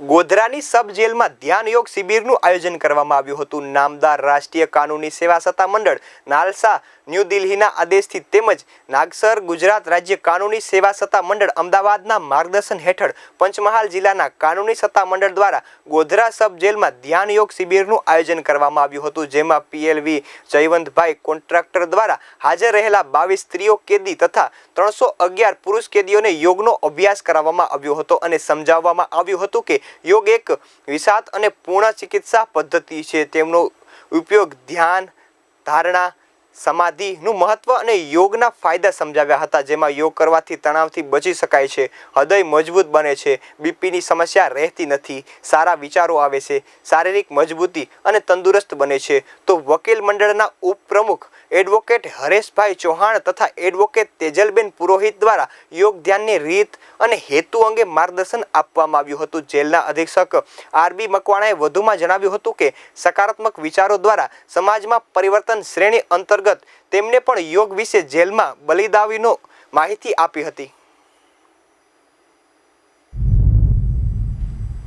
ગોધરાની સબ જેલમાં ધ્યાન યોગ શિબિરનું આયોજન કરવામાં આવ્યું હતું. નામદાર રાષ્ટ્રીય કાનૂની સેવા સત્તા મંડળ, નાલસા, ન્યૂ દિલ્હીના આદેશથી તેમજ નાગસર, ગુજરાત રાજ્ય કાનૂની સેવા સત્તા મંડળ અમદાવાદના માર્ગદર્શન હેઠળ પંચમહાલ જિલ્લાના કાનૂની સત્તા મંડળ દ્વારા ગોધરા સબ જેલમાં ધ્યાન યોગ શિબિરનું આયોજન કરવામાં આવ્યું હતું, જેમાં પીએલવી જયવંતભાઈ કોન્ટ્રાક્ટર દ્વારા હાજર રહેલા બાવીસ સ્ત્રીઓ, કેદી તથા ત્રણસો અગિયાર પુરુષ કેદીઓને યોગનો અભ્યાસ કરાવવામાં આવ્યો હતો અને સમજાવવામાં આવ્યું હતું કે યોગ એક વિષાદ અને પૂર્ણ ચિકિત્સા પદ્ધતિ છે. તેમનો ઉપયોગ ધ્યાન ધારણા સમાધિનું મહત્વ અને યોગના ફાયદા સમજાવ્યા હતા, જેમાં યોગ કરવાથી તણાવથી બચી શકાય છે, હૃદય મજબૂત બને છે, બીપીની સમસ્યા રહેતી નથી, સારા વિચારો આવે છે, શારીરિક મજબૂતી અને તંદુરસ્ત બને છે. તો વકીલ મંડળના ઉપપ્રમુખ એડવોકેટ હરેશભાઈ ચૌહાણ તથા એડવોકેટ તેજલબેન પુરોહિત દ્વારા યોગ ધ્યાનની રીત અને હેતુ અંગે માર્ગદર્શન આપવામાં આવ્યું હતું. જેલના અધિક્ષક આરબી મકવાણાએ વધુમાં જણાવ્યું હતું કે, સકારાત્મક વિચારો દ્વારા સમાજમાં પરિવર્તન શ્રેણી અંતર્ગત તેમને પણ યોગ વિશે જેલમાં બલિદાવીનો માહિતી આપી હતી.